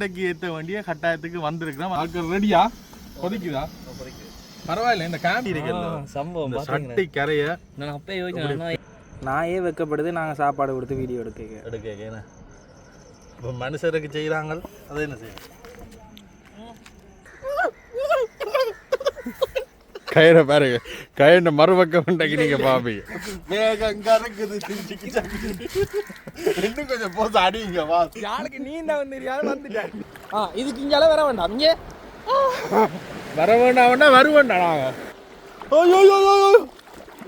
இன்றைக்கு ஏற்ற வேண்டிய கட்டாயத்துக்கு வந்திருக்கிறோம். ஆட்கள் ரெடியா கொதிக்குதா? பரவாயில்ல இந்த கேம்பி இருக்குல்ல சம்பவம் சட்டி கரைய நான் அப்பயே யோசிச்சேன் நான் ஏன் வைக்கப்படுது நாங்கள் சாப்பாடு கொடுத்து வீடியோ எடுக்க எடுக்க இப்போ மனுஷருக்கு செய்கிறாங்க அதை என்ன செய்யும் கயிறை பாருங்க. கயிறு மறுபக்கம் உண்டாக்கி நீங்க பாப்பீங்க. வேகம் சிக்கி சக்கி இன்னும் கொஞ்சம் போது அடிங்க வா. யாருக்கு நீ தான் வந்து யாரும் வந்துட்டேன் ஆ இதுக்கு இங்கால வர வேண்டாம். இங்கே. வர வேண்டாம்னா வருவேண்டா நாங்க.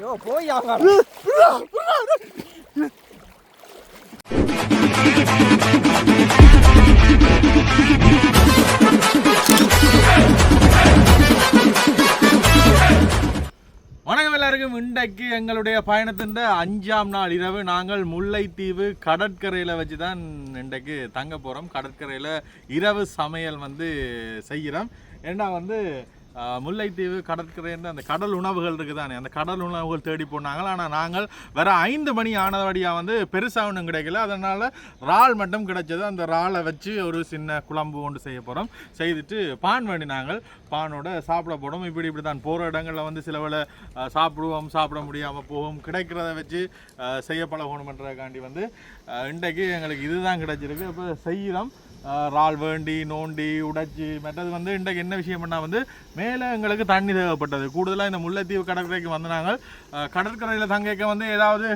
யோ போய் அவங்க எல்லாருக்கும் இன்றைக்கு எங்களுடைய பயணத்தின் அஞ்சாம் நாள் இரவு நாங்கள் முல்லைத்தீவு கடற்கரையில் வச்சு தான் இன்றைக்கு தங்க போகிறோம் கடற்கரையில் இரவு சமையல் வந்து செய்கிறோம் ஏன்னா வந்து முல்லைத்தீவு கடற்கரைன்ற அந்த கடல் உணவுகள் இருக்குதானே? அந்த கடல் உணவுகள் தேடி போனாங்க ஆனால் நாங்கள் வேற ஐந்து மணி ஆனபடியாக வந்து பெருசாக ஒன்றும் கிடைக்கல. அதனால் இறால் மட்டும் கிடைச்சது. அந்த இறாலை வச்சு ஒரு சின்ன குழம்பு ஒன்று செய்ய போகிறோம் செய்துட்டு பான் வேண்டினாங்கள் பானோட சாப்பிட போகிறோம் இப்படி இப்படி தான் போகிற இடங்களில் வந்து சில வேலை சாப்பிடுவோம் சாப்பிட முடியாமல் போவோம் கிடைக்கிறத வச்சு செய்ய பழகணுமன்றதுக்காண்டி வந்து இன்றைக்கு எங்களுக்கு இதுதான் கிடைச்சிருக்கு. இப்போ செய்கிறோம். இறால் வேண்டி நோண்டி உடைச்சி மற்றது வந்து இன்றைக்கு என்ன விஷயம் பண்ணால் வந்து மேலே எங்களுக்கு தண்ணி தேவைப்பட்டது. கூடுதலாக இந்த முல்லைத்தீவு கடற்கரைக்கு வந்து நாங்கள் கடற்கரையில் தங்கிக்க வந்து ஏதாவது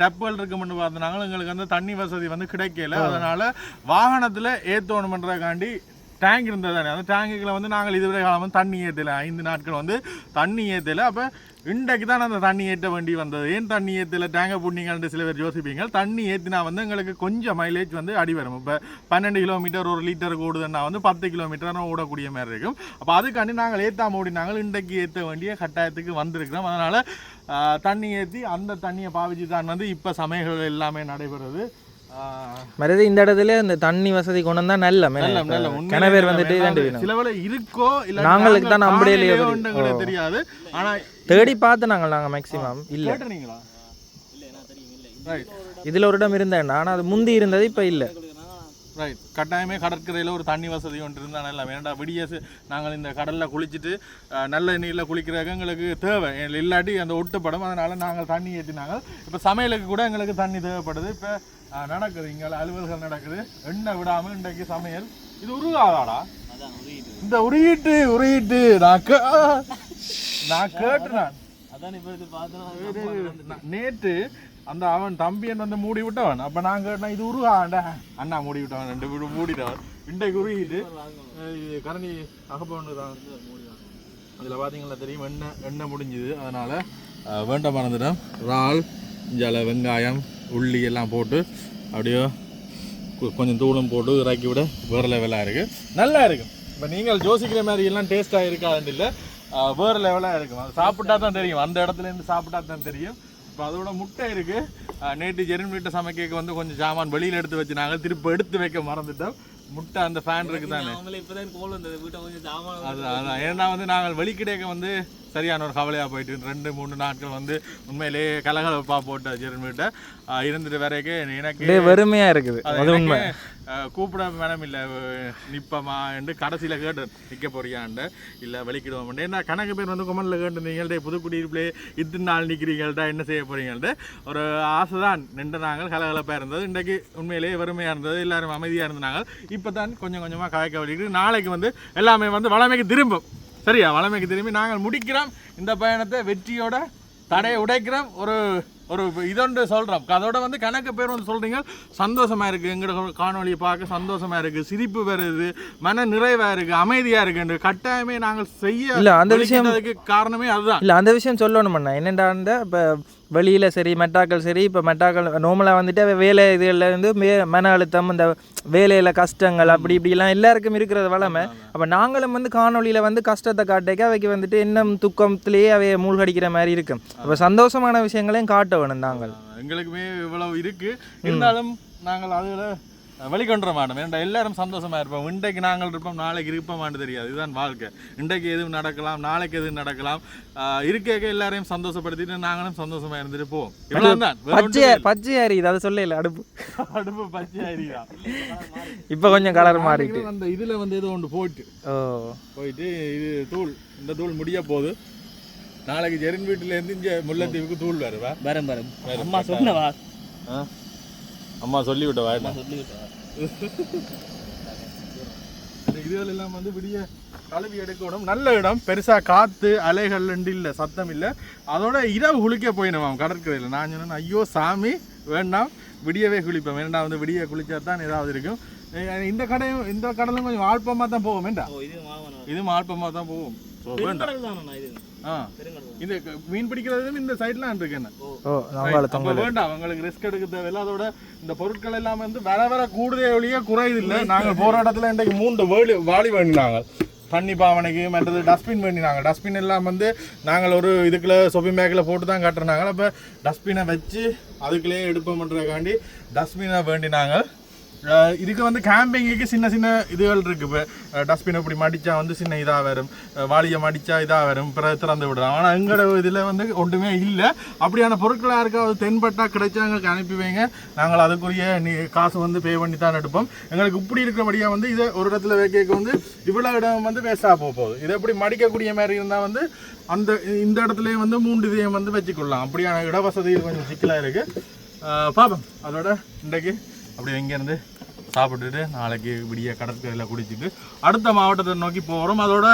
டப்புகள் இருக்குமென்னு பார்த்தினாங்க. எங்களுக்கு வந்து தண்ணி வசதி வந்து கிடைக்கல. அதனால் வாகனத்தில் ஏற்றணுமன்றதுக்காண்டி டேங்க் இருந்தது தானே அந்த டேங்குகளை வந்து நாங்கள் இதுவரை காலம் வந்து தண்ணி ஏற்றலை ஐந்து நாட்கள் வந்து தண்ணி ஏற்றலை அப்போ இன்றைக்கு தான் அந்த தண்ணி ஏற்ற வேண்டி வந்தது. ஏன் தண்ணி ஏற்றலை டேங்கை புண்ணிங்கள்ட்டு சில பேர் யோசிப்பீங்க. தண்ணி ஏற்றினா வந்து எங்களுக்கு கொஞ்சம் மைலேஜ் வந்து அடி வரும். இப்போ பன்னெண்டு கிலோமீட்டர் ஒரு லிட்டர் ஓடுதுன்னா வந்து பத்து கிலோமீட்டர் ஓடக்கூடிய மாதிரி இருக்கும். அப்போ அதுக்காண்டி நாங்கள் ஏற்றாம ஓடினாங்க இன்றைக்கு ஏற்ற வேண்டிய கட்டாயத்துக்கு வந்திருக்கிறோம். அதனால் தண்ணி ஏற்றி அந்த தண்ணியை பாவிச்சு தான் வந்து இப்போ சமையல்கள் எல்லாமே நடைபெறுது. மருது இந்த இடத்துல இந்த தண்ணி வசதி கொண்டு வந்தா நல்ல நல்ல, நல்ல. வந்துட்டு வேணும். சில வேளை இருக்கோ இல்ல நாங்களுக்கு தான் நம்மளே தெரியாது. ஆனா தேடி பார்த்து நாங்கள் நாங்கள் மேக்ஸிமம் இல்ல. இதுல ஒரு இடம் இருந்தேன் ஆனா அது முந்தி இருந்தது இப்ப இல்ல. ரைட் கட்டாயமே கடற்கரையில் ஒரு தண்ணி வசதி ஒன்று இருந்தால் நல்லா வேண்டாம். விடிய நாங்கள் இந்த கடலில் குளிச்சுட்டு நல்ல நீரில் குளிக்கிறதுக்கு எங்களுக்கு தேவை. இல்ல- இல்லாட்டி அந்த ஒட்டுப்படும். அதனால நாங்கள் தண்ணி ஏற்றினாங்க இப்போ சமையலுக்கு கூட எங்களுக்கு தண்ணி தேவைப்படுது. இப்போ நடக்குது. இங்கே அலுவல்கள் நடக்குது. எண்ணெய் விடாமல் இன்றைக்கு சமையல். இது உருகாதாடா? இந்த உருகிட்டு உருகிட்டு. நான் கே- நான் கேட்டு நான். அதான் அந்த அவன் தம்பியன் வந்து மூடி விட்டவன். அப்ப நான் கேட்டேன் இது உருகாண்ட? அண்ணா மூடி விட்டவன். ரெண்டு பேரும் மூடிட்டவன். இன்றைக்கு உருகிட்டு. கரணி அகப்பவனு தான் அதில் பார்த்தீங்களா தெரியும் எண்ணெய் எண்ணெய் முடிஞ்சுது. அதனால வேண்ட வேண்டாம் மறந்துட்டோம் இறால் இஞ்சால வெங்காயம் உள்ளி எல்லாம் போட்டு அப்படியோ கொஞ்சம் தூளும் போட்டு இறக்கி விட வேறு லெவலாக இருக்குது நல்லா இருக்கும் இப்போ நீங்கள் யோசிக்கிற மாதிரி எல்லாம் டேஸ்ட்டாக இருக்காதுன்னு இல்லை வேறு லெவலாக இருக்கும். அது சாப்பிட்டா தான் தெரியும். அந்த இடத்துல இருந்து சாப்பிட்டா தான் தெரியும். இப்போ அதோட முட்டை இருக்கு. ஆஹ் நேற்று ஜெரின் வீட்டை சமைக்க வந்து கொஞ்சம் சாமான் வெளியில் எடுத்து வச்சு நாங்கள் திருப்பி எடுத்து வைக்க மறந்துட்டோம். முட்டை அந்த ஃபேன் இருக்கு தானே அவங்களே இப்போதான் கோல் வந்தது. வீட்டை கொஞ்சம் ஜாமான் அது அதான். ஏன்னா வந்து நாங்கள் வெளிக்கிடைக்க வந்து சரியான ஒரு கவலையாக போயிட்டு ரெண்டு மூணு நாட்கள் வந்து உண்மையிலேயே கலகலப்பா போட்ட ஆஹ் இருந்துட்டு வரைக்கும் எனக்கு அப்படியே வெறுமையா இருக்குது. அது உண்மை. கூப்பிட மேடம் இல்லை நிப்பமா என்று கடைசியில் கேட்டு நிற்க போறியான்ட்டு. இல்லை வெளிக்கிடுவோம் ஏன்னா கணக்கு பேர் வந்து குமரில் கேட்டுருந்தீங்கள்ட்ட புதுக்குடியிருப்பிலே இத்தனை நாள் நிற்கிறீங்கள்ட்ட என்ன செய்ய போறீங்கள்ட்ட. ஒரு ஆசை தான் நின்று நாங்கள் கலகலப்பாக இருந்தது. இன்றைக்கு உண்மையிலேயே வறுமையாக இருந்தது. எல்லாரும் அமைதியாக இருந்தாங்க இப்போ தான் கொஞ்சம் கொஞ்சமாக காய்க்க வலிக்கிட்டு நாளைக்கு வந்து எல்லாமே வந்து வளமைக்கு திரும்பும். சரியா? வளமைக்கு திரும்பி நாங்கள் முடிக்கிறோம். இந்த பயணத்தை வெற்றியோட தடையை உடைக்கிறோம். ஒரு ஒரு இதொன்று சொல்கிறோம் அதோட வந்து கணக்கு பேர் வந்து சொல்கிறீங்க சந்தோஷமா இருக்குது எங்களோட காணொளியை பார்க்க சந்தோஷமா இருக்குது சிரிப்பு வருது. மன நிறைவாக இருக்குது அமைதியாக இருக்குன்ற கட்டாயமே நாங்கள் செய்ய இல்ல, அந்த விஷயம்- காரணமே அதுதான். இல்ல அந்த விஷயம் சொல்லணும் என்னடா இப்போ வெளியில் சரி மெட்டாக்கள் சரி இப்போ மெட்டாக்கள் நார்மலாக வந்துட்டு வேலை இதுகளில் வந்து மே மன அழுத்தம் இந்த வேலையில் கஷ்டங்கள் அப்படி இப்படிலாம் எல்லாருக்கும் இருக்கிறது வளமை. அப்போ நாங்களும் வந்து காணொலியில் வந்து கஷ்டத்தை காட்டிக்க அவைக்கு வந்துட்டு இன்னும் துக்கத்திலேயே அவைய மூழ்கடிக்கிற மாதிரி இருக்கும் அப்போ சந்தோஷமான விஷயங்களையும் காட்ட வேணும் நாங்கள். எங்களுக்குமே இவ்வளவு இருக்குது இருந்தாலும் நாங்கள் அதில் வெளிக்கொண்டுற மாட்டோம். ஏன்டா எல்லாரும் சந்தோஷமா இருப்போம். இன்றைக்கு நாங்கள் இருப்போம் நாளைக்கு இருப்போமான்னு தெரியாது. இதுதான் வாழ்க்கை. இன்றைக்கு எதுவும் நடக்கலாம் நாளைக்கு எதுவும் நடக்கலாம் இருக்க எல்லாரையும் சந்தோஷப்படுத்திட்டு நாங்களும் சந்தோஷமா இருந்துட்டு போவோம். ஒன்றும் பச்சை அறியுது அதை சொல்லல அடுப்பு. இல்ல. அடுப்பு பச்சை அறியா இப்போ கொஞ்சம் கலர் மாறிட்டு அந்த இதுல வந்து ஏதோ ஒன்று போயிட்டு. போயிட்டு இது தூள் இந்த தூள் முடிய போகுது. நாளைக்கு ஜெரின் வீட்டுல இருந்து இங்க முல்லைத்தீவுக்கு தூள் வருவா. வரும் வரும். அம்மா சொன்னவா? அம்மா சொல்லி விட்டவா அம்மா சொல்லிவிட்டா? இந்த இதுகள் எல்லாம் வந்து விடிய கழுவி எடுக்கணும். நல்ல இடம். பெருசா காத்து அலைகள் இல்ல சத்தம் இல்ல. அதோட இரவு குளிக்க போயிடுவான் கடற்கரையில். நான் சொன்னேன் ஐயோ சாமி வேண்டாம். விடியவே குளிப்போம். வேண்டாம் வந்து விடிய குளிச்சா தான் ஏதாவது இருக்கும். இந்த கடையும் இந்த கடலும் கொஞ்சம் ஆழ்பமா தான் போவோம் வேண்டாம் ஓ இது மாவனம் இது ஆழ்பமா தான் போவோம் வேண்டாம். க- மீன் பிடிக்கிறதும் இந்த சைட்லாம் இருக்கு என்ன? வேண்டாம். அவங்களுக்கு ரிஸ்க் எடுக்க தேவையில்லை அதோட இந்த பொருட்கள் எல்லாம் வந்து வர வர கூடுதே ஒழிய குறையுது இல்லை நாங்கள் போகிற இடத்துல இன்றைக்கு மூன்று வேலி வாளி வேண்டினாங்க. தண்ணி பாவனைக்கு மற்றது டஸ்ட்பின் வேண்டினாங்க. டஸ்ட்பின் எல்லாம் வந்து நாங்கள் ஒரு இதுக்குள்ள சொப்பி பேக்கில் போட்டு தான் கட்டுறாங்க அப்போ டஸ்ட்பினை வச்சு அதுக்குள்ளேயே எடுப்போம்ன்றதுக்காண்டி டஸ்ட்பினை வேண்டினாங்க. இதுக்கு வந்து கேம்பிங்குக்கு சின்ன சின்ன இதுகள் இருக்கு. இப்போ டஸ்ட்பின் இப்படி மடித்தா வந்து சின்ன இதாக வரும். வாளியை மடித்தா இதாக வரும். பிறகு திறந்து விடுறோம் ஆனால் எங்களோட இதில் வந்து ஒன்றுமே இல்லை. அப்படியான பொருட்களாக யாருக்காவது தென்பட்டா கிடைச்சா எங்களுக்கு அனுப்பி வைங்க. நாங்கள் அதுக்குரிய நீ காசு வந்து பே பண்ணி தான் எடுப்போம். எங்களுக்கு இப்படி இருக்கிறபடியாக வந்து இதை ஒரு இடத்துல வைக்க வந்து இவ்வளோ இடம் வந்து வேஸ்ட்டாக போக போகுது. இதை எப்படி மடிக்கக்கூடிய மாதிரி இருந்தால் வந்து அந்த இந்த இடத்துலையே வந்து மூன்று இதையும் வந்து வச்சுக்கொள்ளலாம். அப்படியான இடவசதி கொஞ்சம் சிக்கலாக இருக்குது பார்ப்போம். அதோட இன்றைக்கு அப்படி இங்கேருந்து சாப்பிட்டுட்டு நாளைக்கு விடிய கடற்கரையில் குடிச்சிட்டு அடுத்த மாவட்டத்தை நோக்கி போகிறோம் அதோட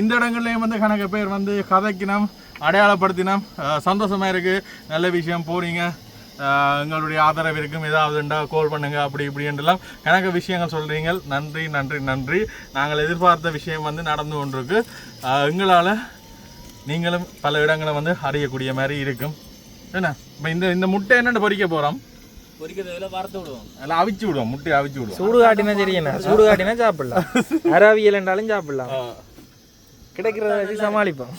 இந்த இடங்கள்லேயும் வந்து கணக்கு பேர் வந்து கதைக்கினம் அடையாளப்படுத்தினோம். சந்தோஷமாக சந்தோஷமா நல்ல விஷயம் போகிறீங்க எங்களுடைய ஆதரவு இருக்கும். ஏதாவதுண்டா கால் பண்ணுங்க. அப்படி இப்படின்றலாம் கணக்கு விஷயங்கள் சொல்கிறீங்க நன்றி நன்றி நன்றி. நாங்கள் எதிர்பார்த்த விஷயம் வந்து நடந்து கொண்டிருக்கு. எங்களால் நீங்களும் பல இடங்களை வந்து அடையக்கூடிய மாதிரி இருக்கும். என்ன? இப்போ இந்த இந்த முட்டை என்னென்னு பொறிக்க போகிறோம் எல்லாம் அவிச்சு விடுவோம் முட்டையை அவிச்சு விடுவோம். சூடு காட்டினா சரியா சூடு காட்டினா சாப்பிடலாம். அராவியல் என்றாலும் சாப்பிடலாம். கிடைக்கிறத வச்சு சமாளிப்போம்.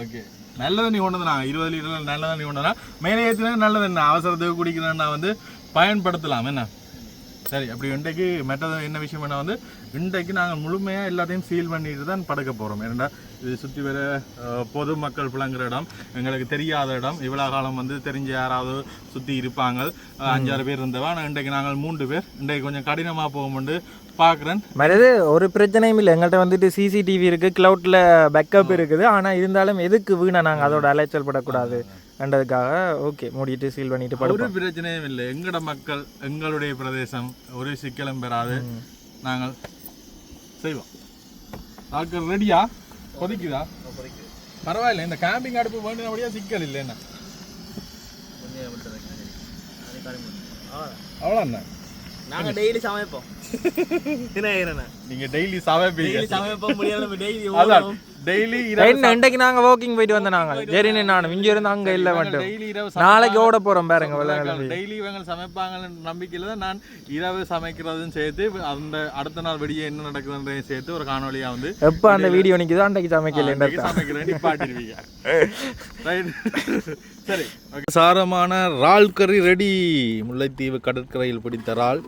ஓகே நல்ல தண்ணி கொண்டு வந்தா இருபது லிட்டர் நல்ல தண்ணி கொண்டு மேலே ஏற்றினா நல்ல தண்ணி அவசரத்துக்கு குடிக்கிறேன்னா வந்து பயன்படுத்தலாம் என்ன? சரி அப்படி இன்றைக்கு மெட்டது என்ன விஷயம் என்ன வந்து இன்றைக்கு நாங்கள் முழுமையாக எல்லாத்தையும் சீல் பண்ணிட்டு தான் படுக்க போகிறோம் ஏன்னா இது சுற்றி வர பொதுமக்கள் புழங்குற இடம் எங்களுக்கு தெரியாத இடம். இவ்வளோ காலம் வந்து தெரிஞ்ச யாராவது சுற்றி இருப்பாங்க. அஞ்சாறு பேர் இருந்தவா? ஆனால் இன்றைக்கு நாங்கள் மூன்று பேர். இன்றைக்கு கொஞ்சம் கடினமாக போகும்போது பார்க்குறேன். மறது ஒரு பிரச்சனையும் இல்லை. எங்கள்கிட்ட வந்துட்டு சிசிடிவி இருக்குது க்ளவுட்டில் பேக்கப் இருக்குது. ஆனால் இருந்தாலும் எதுக்கு வீணா நாங்கள் அதோட அலைச்சல் படக்கூடாது? என்றதுக்காக ஓகே மூடிட்டு சீல் பண்ணிட்டு ஒரு படுப்போம் பிரச்சனையும் இல்லை எங்கட மக்கள் எங்களுடைய பிரதேசம் ஒரு சிக்கலும் பெறாது நாங்கள் செய்வோம் ஆட்கள் ரெடியா கொதிக்குதா பரவாயில்ல இந்த கேம்பிங் அடுப்பு வேண்டினபடியா சிக்கல் இல்லை என்ன கொஞ்சம் விட்டு வைக்கிறேன். அது கரும்பு. அவ்வளவுதான். அவ்வளோ என்ன நாங்க டெய்லி சமைப்போம்? நீங்க டெய்லி சமைப்பீங்க டெய்லி சமைப்போம் முடியாத டெய்லி. டெய்லி என்ன இன்றைக்கு நாங்கள் வாக்கிங் போயிட்டு வந்தோம் நாங்கள் ஜெரினு நானும் இங்கே இருந்து அங்கே இல்லை மட்டும் டெய்லி இரவு நாளைக்கு ஓட போகிறோம் பாருங்க கிளம்பி டெய்லி இவங்க சமைப்பாங்கன்னு நம்பிக்கையில தான் நான் இரவு சமைக்கிறதும் சேர்த்து அந்த அடுத்த நாள் வெளியே என்ன நடக்குதுன்றதையும் சேர்த்து ஒரு காணொலியா வந்து எப்போ அந்த வீடியோ நிற்குதோ அன்றைக்கு சமைக்கல அன்னைக்கு சமைக்கிறேன் நிப்பாட்டிடுவீங்க. ரைட் சரி சாரமான இறால் கறி ரெடி முல்லைத்தீவு கடற்கரையில் பிடித்த இறால்.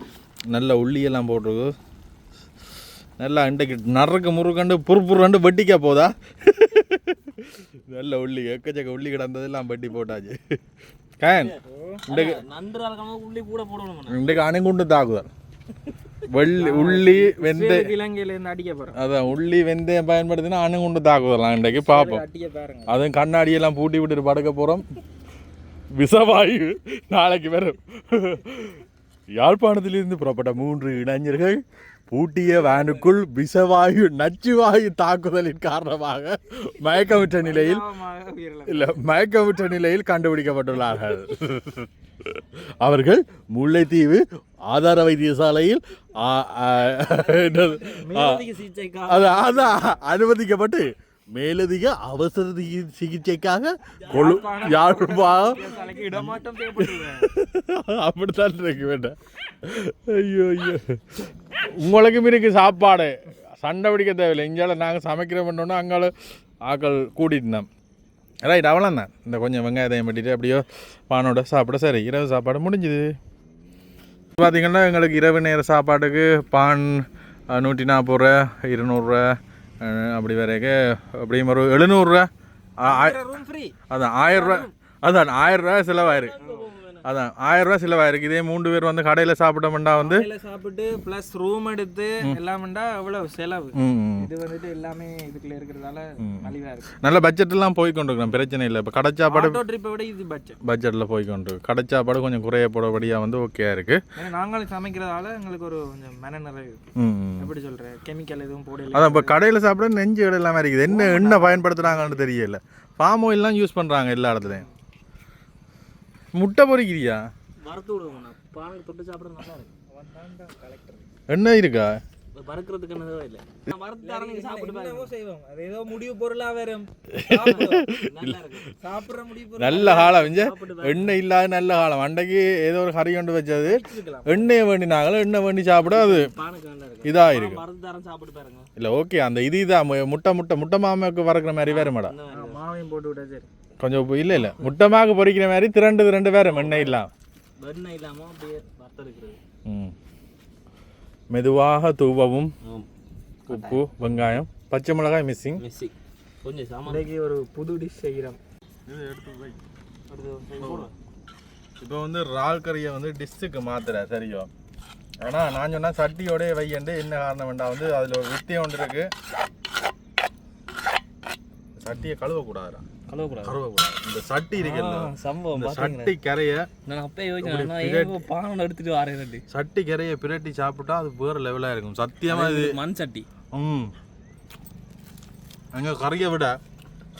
நல்ல உள்ளியெல்லாம் போட்டிருக்கு. நல்லா இன்றைக்கு நறுக்கு முறுக்கண்டு புறுப்புறண்டு வெட்டிக்கா போதா? நல்ல உள்ளி எக்கச்சக்க உள்ளி கிடந்ததெல்லாம் வெட்டி போட்டாச்சு. கேன் இன்றைக்கு உள்ளி கூட போடணும் இன்றைக்கு அணுகுண்டு தாக்குதல். வெள்ளி உள்ளி வெந்த இலங்கையிலேருந்து அடிக்க போகிறோம் அதான் உள்ளி வெந்தயம் பயன்படுத்தினா அணுகுண்டு தாக்குதலாம் இன்றைக்கு பார்ப்போம் அதுவும் கண்ணாடியெல்லாம் பூட்டி விட்டுட்டு படுக்க போகிறோம் விஷவாயு நாளைக்கு வரும். யாழ்ப்பாணத்திலிருந்து புறப்பட்ட மூன்று இளைஞர்கள் பூட்டிய வேனுக்குள் விஷவாயு நச்சுவாயு தாக்குதலின் காரணமாக மயக்கமுற்ற நிலையில் இல்ல மயக்கமுற்ற நிலையில் கண்டுபிடிக்கப்பட்டுள்ளார்கள். அவர்கள் முல்லைத்தீவு ஆதார வைத்தியசாலையில் அனுமதிக்கப்பட்டு மேலதிக அவசர சிகிச்சைக்காக கொழு இடமாட்டம் தேவைப்படுது அப்படித்தான் இருக்கு வேண்டாம் ஐயோ ஐயோ. உங்களுக்கும் இருக்கு சாப்பாடு. சண்டை பிடிக்க தேவையில்லை. இங்கால நாங்கள் சமைக்கிற பண்ணோன்னா அங்கால ஆக்கள் கூட்டிட்டு ரைட் அவ்வளோ தான். இந்த கொஞ்சம் வெங்காயத்தையும் பட்டிட்டு அப்படியோ பானோட சாப்பிட. சரி இரவு சாப்பாடு முடிஞ்சுது. பார்த்தீங்கன்னா எங்களுக்கு இரவு நேர சாப்பாட்டுக்கு பான் நூற்றி நாற்பது ரூபா இருநூறுவா அஹ், அப்படி வரைக்கும் அப்படியும் ஒரு எழுநூறுரூவா அதான் ஆயிரம் ரூபா அதான் ஆயிரம் ரூபா செலவாயிருக்கு அதான் ஆயிரம் ரூபா செலவாயிருக்கு. இதே மூன்று பேர் வந்து கடையில் சாப்பிட்டோம்னா வந்து சாப்பிட்டு ப்ளஸ் ரூம் எடுத்து எல்லாம்டா எவ்வளவு செலவு. இது வந்துட்டு எல்லாமே இதுக்குள்ள இருக்கிறதால மலிவா இருக்கு. நல்ல பட்ஜெட்லாம் போய் கொண்டிருக்கிறோம். பிரச்சனை இல்லை. இப்போ கடை சாப்பாடு ஆட்டோ ட்ரிப்பை விட இது பட்ஜெட் பட்ஜெட்டில் போய் கொண்டு கடை சாப்பாடு கொஞ்சம் குறைய போடபடியாக வந்து ஓகே இருக்கு. நாங்களும் சமைக்கிறதால எங்களுக்கு ஒரு கொஞ்சம் மன நிறைவு ம் ம். எப்படி சொல்றேன் கெமிக்கல் எதுவும் போடல. அதான் இப்போ கடையில் சாப்பிட நெஞ்சு இல்லாமல் இருக்குது. என்ன என்ன பயன்படுத்துகிறாங்கன்னு தெரியல. பாம் ஆயில்லாம் யூஸ் பண்ணுறாங்க எல்லா இடத்துலையும். முட்டை பொரிக்கிறியா வறுத்து விடுவோம் பானுக்கு தொட்டு சாப்பிட்றது நல்லா இருக்கு என்ன இருக்கா? வறுக்கிறதுக்கு என்னதோ இல்லை நான் வறுத்து தரேன் நீங்கள் சாப்பிட்டு பாருங்க. செய்வோம். அது ஏதோ முடிவு பொருளா வரும். நல்லா இருக்கு சாப்பிடுற முடிவு பொருள் நல்ல காலம் இஞ்ச. எண்ணெய் இல்லாத நல்ல காலம். அன்றைக்கு ஏதோ ஒரு கறி கொண்டு வச்சது. எண்ணெயை வேண்டினாங்களோ எண்ணெய் வேண்டி சாப்பிட அது நல்லா இருக்கு சாப்பிட்டு பாருங்க. இல்லை ஓகே. அந்த இது இதான் முட்டை முட்டை முட்டை மாமாவுக்கு வறக்கிற மாதிரி வேறு மேடம். மாவையும் போட்டு விட்டா சரி. கொஞ்சம் உப்பு இல்லை இல்லை. முட்டை மாக்கு பொரிக்கிற மாதிரி திரண்டு திரண்டு வேறு எண்ணெய் இல்லாம். வெண்ணெய் இல்லாமல் அப்படியே வறுத்தெடுக்கிறது. ம். மெதுவாக தூவவும் உப்பு வெங்காயம் பச்சை மிளகாய் மிஸ்ஸிங் மிஸ்ஸி கொஞ்சம் சாமான் இன்னைக்கு ஒரு புது டிஷ் செய்கிறோம் இப்போ வந்து இறால் கறியை வந்து டிஷ்ஷுக்கு மாத்துற சரியோ? ஏன்னா நான் சொன்னா சட்டியோடய வையண்டு என்ன காரணம் வேண்டாம் வந்து அதில் ஒரு வித்தியம் ஒன்று இருக்கு. சட்டியை கழுவக்கூடாதுடா. கழுவக்கூடாது. கழுவக்கூடாது. இந்த சட்டி இருக்குல்ல சம்பவம் இந்த சட்டி கரையை நான் அப்பயே யோசிச்சேன். நான் ஏன் பானை எடுத்துட்டு வரேன் சட்டி கரையை பிரட்டி சாப்பிட்டா அது வேறு லெவலாக இருக்கும். சத்தியமா இது மண் சட்டி. ம். அங்கே கறியை விட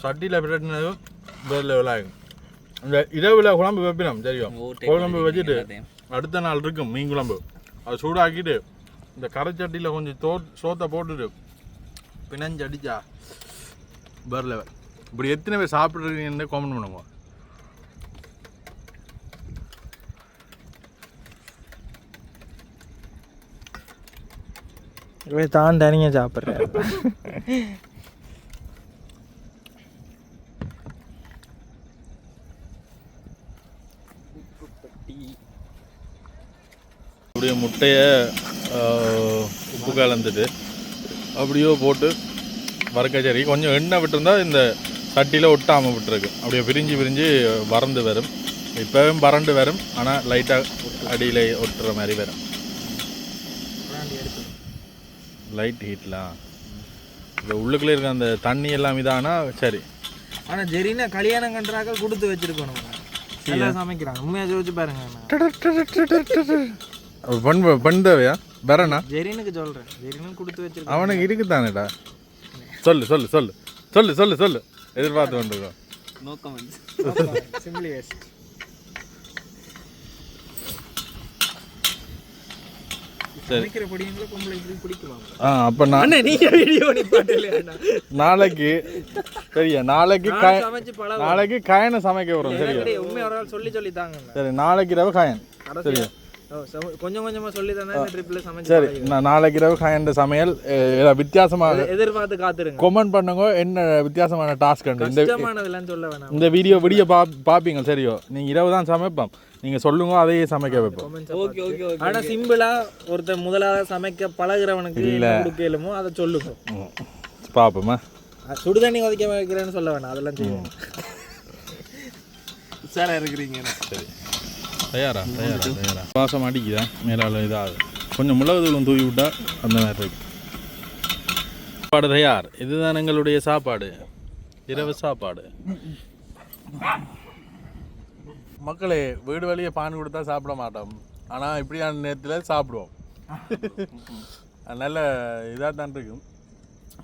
சட்டியில் பிரட்டினதும் வேறு லெவலாக இருக்கும். இந்த இரவில் குழம்பு வைப்பினோம் தெரியும்? குழம்பு வச்சுட்டு. அடுத்த நாள் இருக்கும் மீன் குழம்பு. அது சூடாக்கிட்டு இந்த கரை சட்டியில் கொஞ்சம் தோ சோத்தை போட்டுட்டு பிணைஞ்சு அடிச்சா வேறு லெவல் இப்படி எத்தனை பேர் சாப்பிட்றீங்கன்னு காமெண்ட் பண்ணுங்க. இவன் தான் தனியாக சாப்பிட்றேன் அப்படியே முட்டையை உப்பு கலந்துட்டு அப்படியோ போட்டு வறுக்கச்சேரி கொஞ்சம் எண்ணெய் விட்டுருந்தா இந்த சட்டியில் ஒட்டாமல் விட்டுருக்கு அப்படியே பிரிஞ்சு பிரிஞ்சு வறண்டு வரும். இப்போவும் வறண்டு வரும். ஆனால் லைட்டாக அடியில் ஒட்டுற மாதிரி வரும். லைட் ஹீட்லாம் இந்த உள்ளுக்குள்ளே இருக்க அந்த தண்ணி எல்லாம் இதானா? சரி. ஆனால் ஜெரினா கல்யாணம் கன்றாக்க கொடுத்து வச்சிருக்கணும். நல்லா சமைக்கிறாங்க உண்மையாக யோசிச்சு பாருங்க. பெண் பெண் தேவையா? வரண்ணா ஜெரினுக்கு சொல்கிறேன் கொடுத்து வச்சிருக்கோம் அவனுக்கு இருக்குதானேடா? சொல்லு சொல்லு சொல்லு. சொல்லு சொல்லு சொல்லு. எதிர்பார்த்து கொண்டிருக்கோம். நோ கமெண்ட்ஸ் சிம்பிளி வேஸ்ட் நாளைக்கு சரியா நாளைக்கு நாளைக்கு காயனை சமைக்க வரும் சரியா? உண்மை ஒரு ஆள் சொல்லி சொல்லி தாங்க சரி நாளைக்கு இரவு காயன் சரியா? கொஞ்சம் கொஞ்சமா சொல்லி தானே இந்த ட்ரிப்ல சமைச்சு சரி நான் நாளைக்கு இரவு காயன் சமையல். வித்தியாசமாக எதிர்பார்த்து காத்துருங்க. கொமெண்ட் பண்ணுங்க என்ன வித்தியாசமான டாஸ்க் இந்த சொல்ல வேணாம். இந்த வீடியோ வீடியோ பா பார்ப்பீங்க சரியோ. நீங்கள் இரவு தான் சமைப்போம். நீங்கள் சொல்லுங்க அதையே சமைக்க வைப்போம். ஓகே ஓகே ஓகே ஆனா சிம்பிளா ஒருத்தர் முதலாக சமைக்க பழகுறவனுக்கு என்ன கொடுக்கலுமோ அதை சொல்லுங்க. பார்ப்போமா அது சுடு தண்ணி கொதிக்க வைக்கிறேன்னு சொல்ல வேணாம் அதெல்லாம் செய்வோம். சாரா இருக்கிறீங்க. சரி. தயாரா தயாரா தயாரா. வாசம் அடிக்குதா? மேலால் இதாகுது. கொஞ்சம் மிளகு தூளும் தூவி விட்டா அந்த மாதிரி இருக்கு. சாப்பாடு தயார். இதுதான் எங்களுடைய சாப்பாடு. இரவு சாப்பாடு. மக்களே வீடு வழியே பான் கொடுத்தா சாப்பிட மாட்டோம். ஆனால் இப்படியான நேரத்தில் சாப்பிடுவோம். நல்ல இதாக தான் இருக்கும்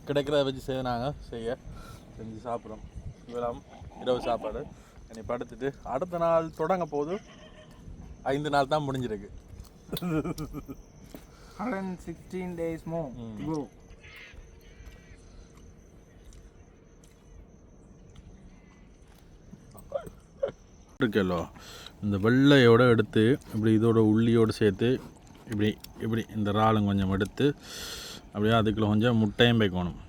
கிடைக்கிறத வச்சு செய்யறாங்க செய்ய செஞ்சு சாப்பிட்றோம். இவ்வளோ இரவு சாப்பாடு. இனி படுத்துட்டு அடுத்த நாள் தொடங்க போது ஐந்து நாள் தான் முடிஞ்சிருக்கு. ஹண்ட்ரட் சிக்ஸ்டீன் டேஸ் மோ. இருக்கல்லோ இந்த வெள்ளையோட எடுத்து இப்படி இதோட உள்ளியோடு சேர்த்து இப்படி இப்படி இந்த இறாலும் கொஞ்சம் எடுத்து அப்படியே அதுக்குள்ள கொஞ்சம் முட்டையும் வைக்கணும்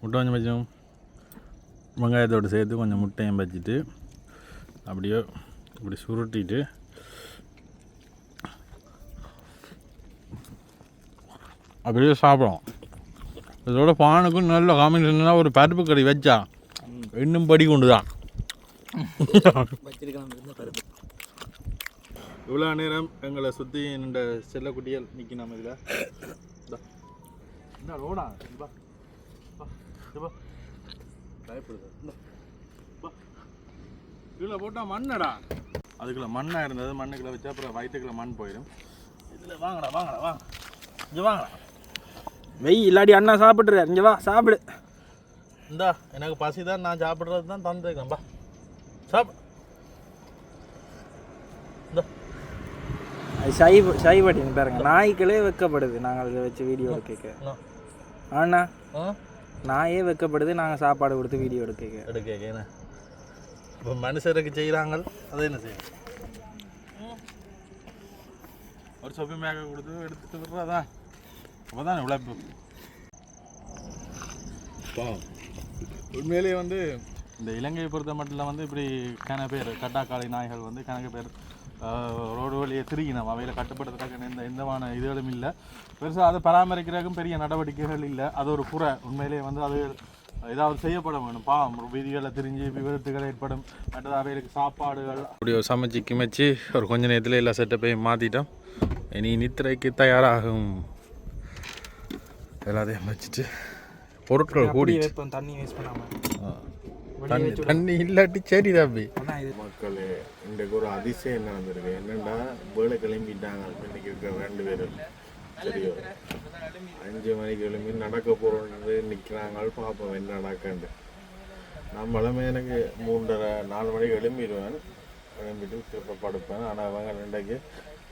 முட்டை கொஞ்சம் வச்சோம் வெங்காயத்தோடு சேர்த்து கொஞ்சம் முட்டையும் வச்சுட்டு அப்படியே இப்படி சுருட்டிட்டு அப்படியே சாப்பிடும். இதோட பானுக்கும் நல்ல காமினேஷன் ஒரு பருப்பு கறி வச்சா இன்னும் படி கொண்டு தான் இவ்வளோ நேரம் எங்களை சுற்றி நின்ற செல்லக்குட்டிகள் நிற்கி நம்ம இதில். என்ன ரோடா? பயப்படுது. போட்டால் மண்ணடா. அதுக்குள்ள மண்ணாக இருந்தது. மண்ணுக்குள்ள வச்சா அப்புறம் வயிற்றுக்குள்ள மண் போயிடும் இதில் வாங்கடா வாங்கடா வாங்க. இங்கே வாங்கடா. வெய் இல்லாடி அண்ணா சாப்பிட்றாரு. இங்கே வா சாப்பிடு. இந்தா எனக்கு பசி தான் நான் சாப்பிட்றது தான் தந்துருக்கேன் பா. சாப். இந்தா. அது சை சை பட்டின்னு பாருங்க. நாய்க்களே வெக்கப்படுது. நாங்கள் அதை வச்சு வீடியோ எடுக்க. ஆண்ணா நாயே வெக்கப்படுது. நாங்கள் சாப்பாடு கொடுத்து வீடியோ எடுக்க எடுக்க என்ன? இப்போ மனுஷருக்கு செய்கிறாங்க அதை என்ன செய்யும் ஒரு சொப்பி மேக கொடுத்து எடுத்துட்டு விடுறதா அப்போ தான் உழைப்பு உண்மையிலேயே வந்து இந்த இலங்கையை பொறுத்த மட்டும் வந்து இப்படி கன பேர் கட்டாக்காளி நாய்கள் வந்து கணக்கு பேர் ரோடு வழியை திரிகினோம் அவையில் கட்டுப்படுத்துறதுக்கு எந்த எந்தமான இதுகளும் இல்லை. பெருசாக அதை பராமரிக்கிறதுக்கும் பெரிய நடவடிக்கைகள் இல்லை. அது ஒரு குறை. உண்மையிலேயே வந்து அது ஏதாவது செய்யப்பட வேணும். பாவம் வீதிகளில் திரிஞ்சு விபத்துகள் ஏற்படும். மற்றது அவைகளுக்கு சாப்பாடுகள். அப்படி ஒரு சமைச்சு கிமைச்சு ஒரு கொஞ்ச நேரத்தில் எல்லா செட்டப்பையும் மாற்றிட்டோம் இனி நித்திரைக்கு தயாராகும். எல்லாத்தையும் வச்சுட்டு பொருட்கள் கூடி தண்ணி வேஸ்ட் பண்ணாமல் தண்ணி தண்ணி இல்லாட்டி சரி தம்பி மக்களே இன்றைக்கு ஒரு அதிசயம் என்ன வந்திருக்கு? என்னன்னா வேலை கிளம்பிட்டாங்க. இன்னைக்கு இருக்கிற ரெண்டு பேரும். சரியோ? அஞ்சு மணிக்கு கிளம்பி நடக்க போகிறோன்னு நிற்கிறாங்க பார்ப்போம் என்ன நடக்கண்டு நம்மளுமே எனக்கு மூன்றரை நாலு மணிக்கு எழும்பிடுவேன் கிளம்பிட்டு திருப்ப படுப்பேன். ஆனால் அவங்க ரெண்டைக்கு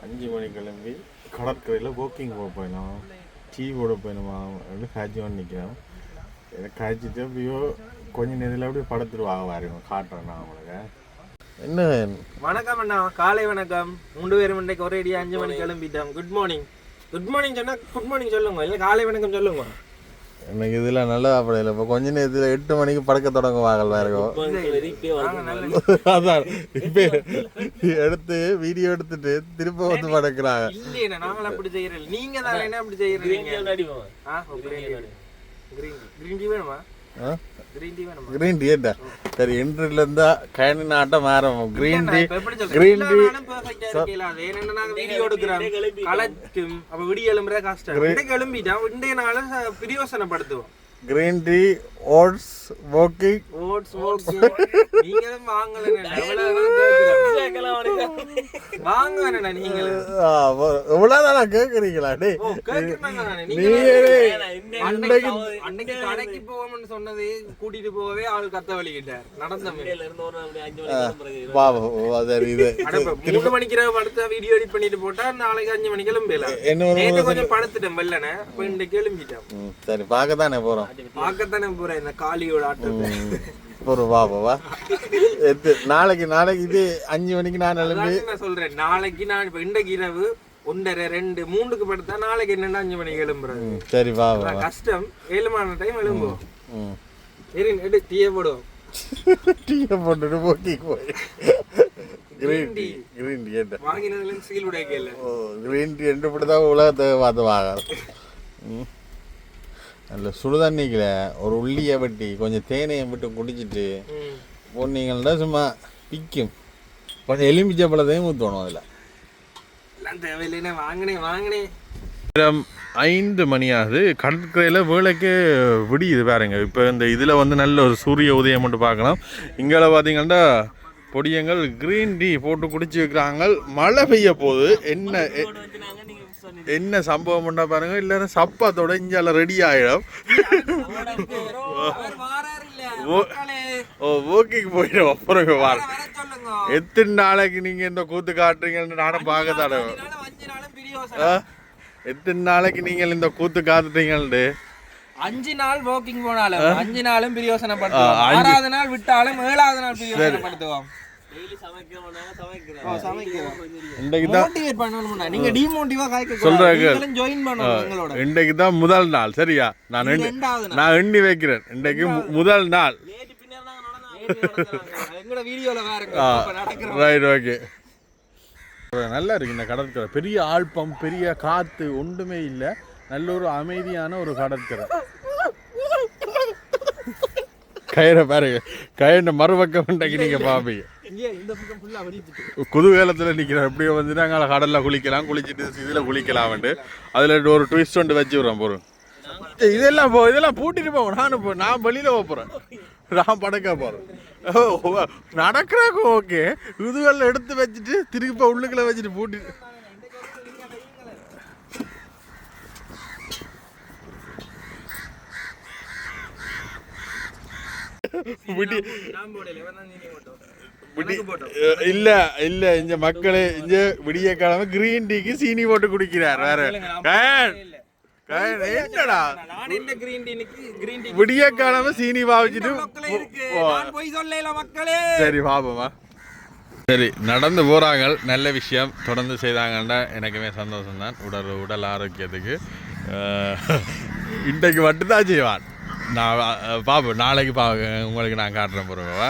அஞ்சு மணிக்கு கிளம்பி கடற்கரையில் வாக்கிங் போப்பேன் நான். டீ போட போயிடுமா அப்படின்னு காய்ச்சி வந்து நிற்கிறேன் எனக்கு காய்ச்சிட்டு அப்படியோ கொஞ்ச நேரத்தில் அப்படியே படுத்துருவாங்க பாருங்க காட்டுறேன் நான் உங்களுக்கு. என்ன? வணக்கம் அண்ணா. காலை வணக்கம். மூன்று பேரும் இன்றைக்கு ஒரே அடி அஞ்சு மணிக்கு கிளம்பிட்டோம். குட் மார்னிங் குட் மார்னிங் சொன்னா குட் மார்னிங் சொல்லுங்க. இல்லை காலை வணக்கம் சொல்லுங்க. எனக்கு இதில் நல்லா அப்படி இல்லை. இப்போ கொஞ்ச நேரத்தில் எட்டு மணிக்கு படுக்க தொடங்குவாங்க பாருங்க அதான். இப்போ எடுத்து வீடியோ எடுத்துட்டு திரும்ப வந்து படுக்கிறாங்க. நாங்கள் அப்படி நீங்க தானே என்ன அப்படி கிரீன் டீ வேணுமா? வேணுமா கிரீன் டீ என்ன சரி இன்றில் இருந்தா கயனி நாட்டம் ஆரம்பம் கிரீன் டீ? கிரீன் டீ நாங்க கலக்கும். அப்ப விடிய எழும்புற கஷ்டம். இன்னைக்கு எழும்பிட்டோம். இன்றைய நாளும் ச- பிரயோசனப்படுத்துவோம். Green tea oats walking oats oats நீங்களும் வாங்கல நான் கேட்குறீங்களா டே ஓ கேக்குறாங்க நானே. நீ நீங்க அன்னைக்கு கடைக்கு போவோம்னு சொன்னது கூட்டிட்டு போகவே ஆள் கத்த வலிக்கிட்டார் நடந்த மணிக்கு படுத்த வீடியோ எடிட் பண்ணிட்டு போட்டா நாளைக்கு அஞ்சு மணிக்கு எழும்பலாம் என்ன கொஞ்சம் படுத்துட்டேன் வெள்ளன இப்ப சரி பார்க்க தானே போகிறோம் பார்க்கத்தானே போறேன் இந்த காளியோட ஆட்டத்தை. ஒரு பாபாவா எத்து நாளைக்கு நாளைக்கு இது அஞ்சு மணிக்கு நான் அதான் நான் சொல்றேன். நாளைக்கு நான் இப்ப இன்றைக்கு இரவு ஒன்றரை ரெண்டு மூணுக்கு படுத்தா நாளைக்கு என்னன்னா அஞ்சு மணிக்கு எழும்புறது. ம், சரி பாபா கஷ்டம். ஏழுமான டைம் எழும்புவோம். ம் சரி எடு டீயே போடுவோம். டீயை போட்டுட்டு போக்கி போய். கிரீன் டீ கிரீன் டீ என்ன வாங்கினதுல சீல் உடைக்கல. ஓ கிரீன் டீ என்று இப்படி தான் உலகத்தை பார்த்து வாங்க நல்ல சுடுதண்ணிக்கில் ஒரு உள்ளியை வெட்டி கொஞ்சம் தேனையை விட்டு குடிச்சிட்டு. போனீங்கன்னா சும்மா பிக்கும் கொஞ்சம் எலுமிச்சை பழத்தையும் ஊற்றணும் அதில். எல்லாம் தேவையில்லைண்ணே வாங்கினேன் வாங்கினேன். நேரம் ஐந்து மணி ஆகுது கடற்கரையில் வேலைக்கு விடியுது பாருங்க. இப்போ இந்த இதில் வந்து நல்ல ஒரு சூரிய உதயம் மட்டும் பார்க்கலாம். இங்கே பார்த்தீங்கன்னா பொடியங்கள் க்ரீன் டீ போட்டு குடிச்சு வைக்கிறாங்க மழை பெய்ய போகுது. என்ன என்ன சம்பவம் பண்ணா பாருங்க இல்லைன்னா சப்பாத்தோட இஞ்சால ரெடி ஆகிடும் இல்ல ஓ. மக்களே, ஓ ஓக்கிக்கு போயிடும். அப்புறம் வார எத்தனை நாளைக்கு நீங்கள் இந்த கூத்து காட்டுறீங்கன்னு நானும் பார்க்க பிரியோசனம் எத்தனை நாளைக்கு நீங்கள் இந்த கூத்து காத்துட்டீங்கன்னு அஞ்சு நாள் வாக்கிங் போனாலும் அஞ்சு நாளும் பிரியோசனப்படுத்துவோம் ஆறாவது நாள் விட்டாலும் ஏழாவது நாள் பிரியோசனப்படுத்துவோம் ஓ, சமைக்கிறோம். இன்றைக்கு தான் முதல் நாள் சரியா? நான். நான் எண்ணி வைக்கிறேன். இன்றைக்கு மு- முதல் நாள். ரைட் ஓகே நல்லா இருக்கு இந்த கடற்கரை. பெரிய ஆழ்பம் பெரிய காற்று ஒன்றுமே இல்லை. நல்ல ஒரு அமைதியான ஒரு கடற்கரை. கயிறை பாருங்க. கயிறு மறுபக்கம் இன்றைக்கு நீங்க பாப்பீங்க. குதூகலத்தில் நிற்கிறோம் எப்படியோ வந்து நாங்கள் கடலில் குளிக்கலாம் குளிச்சுட்டு இதில் குளிக்கலாம்ட்டு அதில் ஒரு ட்விஸ்ட் ஒன்று வச்சு விட்றோம் பொருள் இதெல்லாம் போ இதெல்லாம் பூட்டிட்டு போவோம் நானும் போ நான் வெளியில் போகிறேன் நான் படுக்க போகிறேன் நடக்கிறாக்கு ஓகே. இதுகளில் எடுத்து வச்சுட்டு திருப்பி இப்போ உள்ளுக்குள்ள வச்சுட்டு பூட்டி. விடி இல்ல இல்ல இந்த மக்களே இந்த விடிய கிழமை கிரீன் டீக்கு சீனி போட்டு குடிக்கிறார் வேற. என்னடா? விடிய கிழமை சீனி பாவிச்சுட்டு சரி பாப்போமா. சரி நடந்து போறாங்க நல்ல விஷயம். தொடர்ந்து செய்தாங்கன்னா எனக்குமே சந்தோஷம் தான் உடல் உடல் ஆரோக்கியத்துக்கு இன்றைக்கு மட்டும்தான் செய்வான். நான் பாப்போம். நாளைக்கு பா உங்களுக்கு நான் காட்டுறேன் பொறுவா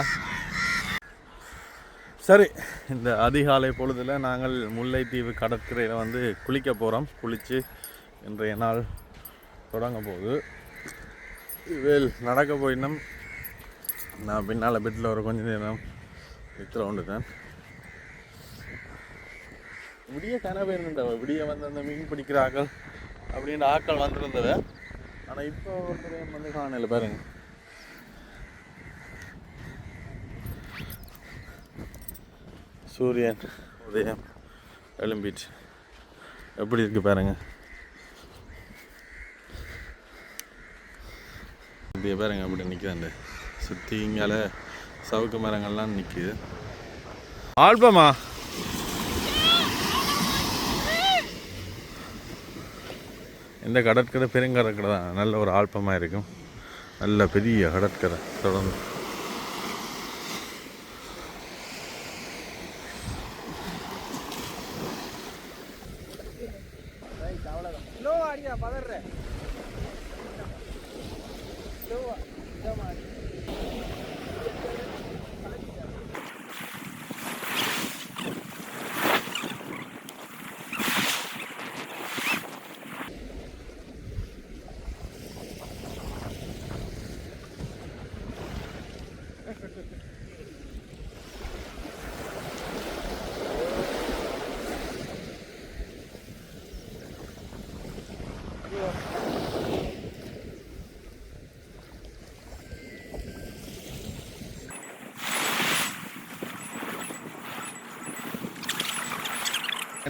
சரி. இந்த அதிகாலை பொழுதில் நாங்கள் முல்லைத்தீவு கடற்கரையில் வந்து குளிக்க போகிறோம் குளித்து இன்றைய நாள் தொடங்க போகுது. வேல் நடக்க போயினும் நான் பின்னால் பெட்டில் ஒரு கொஞ்ச நேரம் நித்திர உண்டு தான் விடிய கனவு இருந்தவ விடிய வந்து அந்த மீன் பிடிக்கிற ஆக்கள் அப்படின்ற ஆட்கள் வந்திருந்தவ ஆனால் இப்போ ஒருத்தரையும் வந்து காணல பாருங்கள் சூரியன் உதயம் எழும்பிட்டு. எப்படி இருக்கு பாருங்க. இப்படியே பாருங்க அப்படி நிற்குது சுற்றி இங்கால சவுக்கு மரங்கள்லாம் நிற்குது ஆல்பமா? இந்த கடற்கரை பெருங்கடற்கரை தான். நல்ல ஒரு ஆல்பமாக இருக்கும். நல்ல பெரிய கடற்கரை. தொடர்ந்து. பதற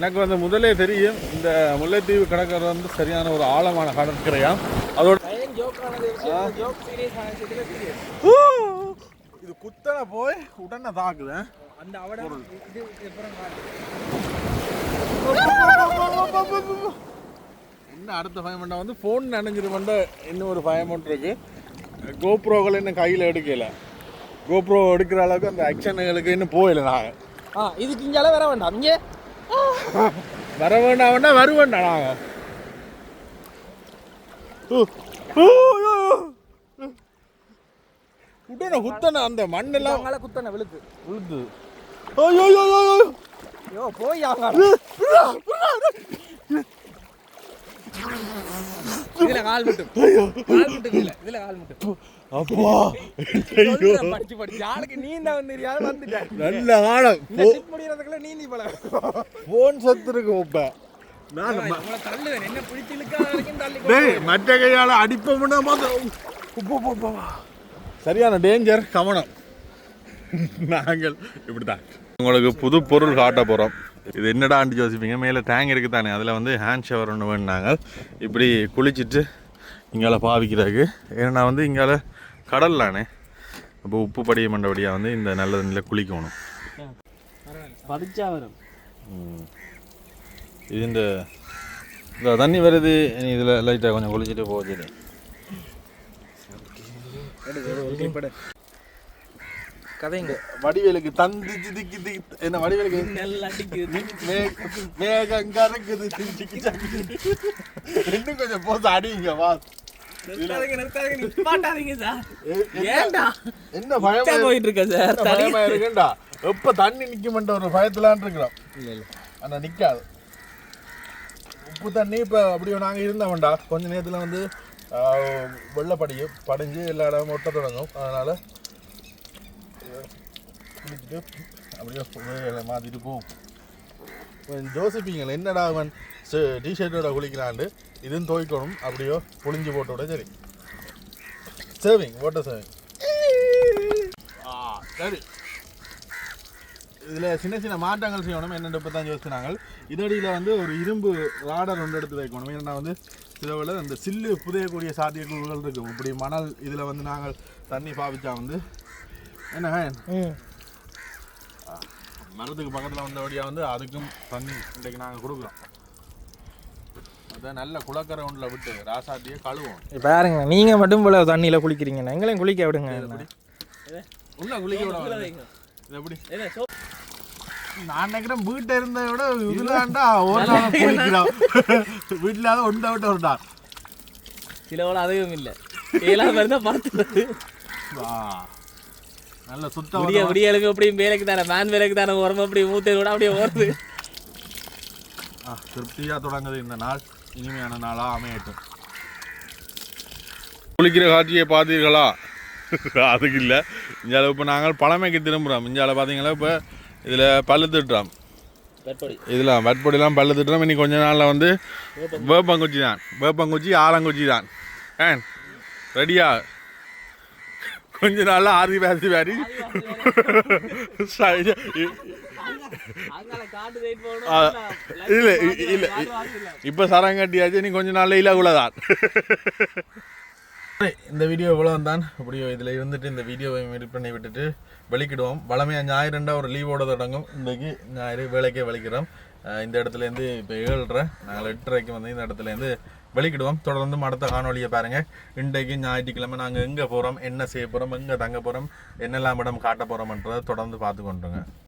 எனக்கு வந்து முதலே தெரியும் இந்த முல்லைத்தீவு கடற்கரை வந்து சரியான ஒரு ஆழமான கடற்கரையாம் அதோட. இது குத்தனை போய் உடனே தாக்குது. அந்த இன்னும் அடுத்த பயமெண்டா வந்து ஃபோன் நனைஞ்சிருமெண்ட இன்னும் ஒரு பயமெண்ட் இருக்கு. கோப்ரோகள் இன்னும் கையில் எடுக்கல. கோப்ரோ எடுக்கிற அளவுக்கு அந்த ஆக்ஷனுகளுக்கு இன்னும் போயில நாங்கள் ஆ இதுக்கு இங்கால வர வேண்டாம். இங்கே வர வேண்டாம்னா வருவேண்டா நாங்கள் உடனே குத்தனை அந்த மண்ணெல்லாம். அங்கால குத்தன விழுக்கு. விழுது ஐயோ ஐயோ, ஐயோ, போய் ஆங்க இதுல கால் மட்டும். கால் மட்டும் இல்ல இதுல கால் மட்டும். அப்பா. ஐயோ. சொல்றேன், படிச்சு படிச்சு. ஆளுக்கு நீந்த வந்து வந்துட்டாரு? நல்ல ஆழம் இந்த trip முடியறதுக்குள்ள நீந்தி போல. போன் சத்து இருக்கு இப்ப நான் ம- உங்களை தள்ளுவேன். என்ன பிடிச்சி இழுக்காத வரைக்கும் தள்ளி டேய் மற்ற கையால அடிப்போம்னா உப்பு. சரியான டேஞ்சர் கவனம். நாங்கள் இப்படிதான் உங்களுக்கு புது பொருள் காட்ட போகிறோம் இது என்னடா ஆண்டி யோசிப்பீங்க மேலே டேங்க் இருக்கு தானே. அதில் வந்து ஹேண்ட் ஷவர் ஒன்று வேணுனாங்க. இப்படி குளிச்சுட்டு இங்கால பாவிக்கிறதுக்கு. ஏன்னா வந்து இங்கால கடல்லானே அப்போ உப்பு படிய மண்டபடியாக வந்து இந்த நல்ல தண்ணியில் குளிக்கணும். படிச்சா வரும் ம். இது இந்த தண்ணி வருது. நீ இதில் லைட்டாக கொஞ்சம் குளிச்சுட்டு போகுது கதைங்க. வடிவேலுக்கு தந்து திக்கி திக்கி என்ன வடிவேலுக்கு? நல்லா அடிக்குது கறக்குது திக்கி. இன்னும் கொஞ்சம் போது அடிங்க வா. என்ன- பயமா? போயிட்டு இருக்க சார். பயமா இருக்குண்டா எப்ப தண்ணி நிக்க மாட்டேன் ஒரு பயத்துலான் இருக்கிறோம். இல்ல இல்ல. ஆனா நிக்காது. உப்பு தண்ணி இப்போ அப்படியே நாங்கள் இருந்தோம்டா. கொஞ்ச நேரத்தில் வந்து ஆஹ், வெள்ளை படியும் படிஞ்சு எல்லா இடமும் ஒட்ட தொடங்கும். அதனால் குளிச்சுட்டு அப்படியே வேலை மாற்றிட்டு போவோம் இவன் ஜோசிப்பீங்கள என்னடா அவன் டிஷர்ட்டோட குளிக்கிறாண்டு இதுவும் துவைக்கணும் அப்படியோ புளிஞ்சு போட்டோட சரி. சேவிங் வாட்டர் சேவிங் சரி. இதில் சின்ன சின்ன மாற்றங்கள் செய்யணும் என்னென்ன இப்போ தான் யோசிச்சாங்க இதடியில் வந்து ஒரு இரும்பு ராடர் ஒன்று எடுத்து வைக்கணும். ஏன்னா வந்து சிலவில் அந்த சில்லு புதையக்கூடிய சாத்தியக்கூறுகள் இருக்கும் இப்படி மணல் இதில் வந்து நாங்கள் தண்ணி பாவிச்சா வந்து என்ன மரத்துக்கு பக்கத்தில் வந்தபடியாக வந்து அதுக்கும் தண்ணி இன்றைக்கு நாங்கள் கொடுக்குறோம். அதான் நல்ல குளக்கரை ஒன்றில் விட்டு ராசாத்தியே கழுவோம் இப்ப பாருங்க நீங்க மட்டும் இவ்வளவு தண்ணியில குளிக்கிறீங்க எங்களையும் குளிக்க விடுங்க. உள்ள குளிக்க விட இது எப்படி நான் நினைக்கிறேன் வீட்டை இருந்ததை விட இதுலாண்டா ஒரு நாள் குளிக்கிறோம் வீட்டில் அதை ஒன்றை விட்டு ஒரு நாள் சிலவோட அதுவும் இல்லை. தான் படுத்துறது ஆ. நல்ல சுத்தம் விடிய விடியலுக்கு அப்படியும் வேலைக்கு தானே மேன் வேலைக்கு தானே உரம்பு அப்படி மூத்த கூட அப்படியே ஓடுது. திருப்தியாக தொடங்குது இந்த நாள். இனிமையான நாளாக அமையட்டும். குளிக்கிற காட்சியை பார்த்தீர்களா? அதுக்கு இல்லை. இந்தியாவில் இப்போ நாங்கள் பழமைக்கு திரும்புகிறோம் இந்தியாவில் பார்த்தீங்களா இப்போ? இதில் பல்லு திட்டுறோம். இதில் வட்பொடிலாம் பல்லு திட்டுறோம். இன்னி கொஞ்ச நாளில் வந்து வேப்பங்குச்சி. தான் வேப்பங்குச்சி ஆலங்குச்சி தான் ஏன்? ரெடியா? கொஞ்ச நாளில் ஆதி பேசி வேரி அங்கால காட்டு ஆ, இல்ல, இல்ல, இப்போ சரம் கட்டியாச்சு நீ கொஞ்ச நாள்ல இலகுலதான் இந்த வீடியோ இவ்வளோ தான் அப்படியோ இதில் இருந்துட்டு இந்த வீடியோவை எடிட் பண்ணி விட்டுட்டு வெளிக்கிடுவோம். வளமையாக ஞாயிறுண்டா ஒரு லீவோட தொடங்கும். இன்றைக்கு ஞாயிறு வேலைக்கே வலிக்கிறோம். இந்த இடத்துலேருந்து இப்போ ஏழ்ரை நாங்கள் எட்டரைக்கு வந்து இந்த இடத்துலேருந்து வெளிக்கிடுவோம் தொடர்ந்து அடுத்த காணொலியை பாருங்கள் இன்றைக்கு ஞாயிற்றுக்கிழமை நாங்கள் எங்கே போகிறோம் என்ன செய்ய போகிறோம் எங்கே தங்க போகிறோம் என்னெல்லாம் இடம் காட்ட போகிறோம்ன்றதை தொடர்ந்து பார்த்து கொண்டுருங்க.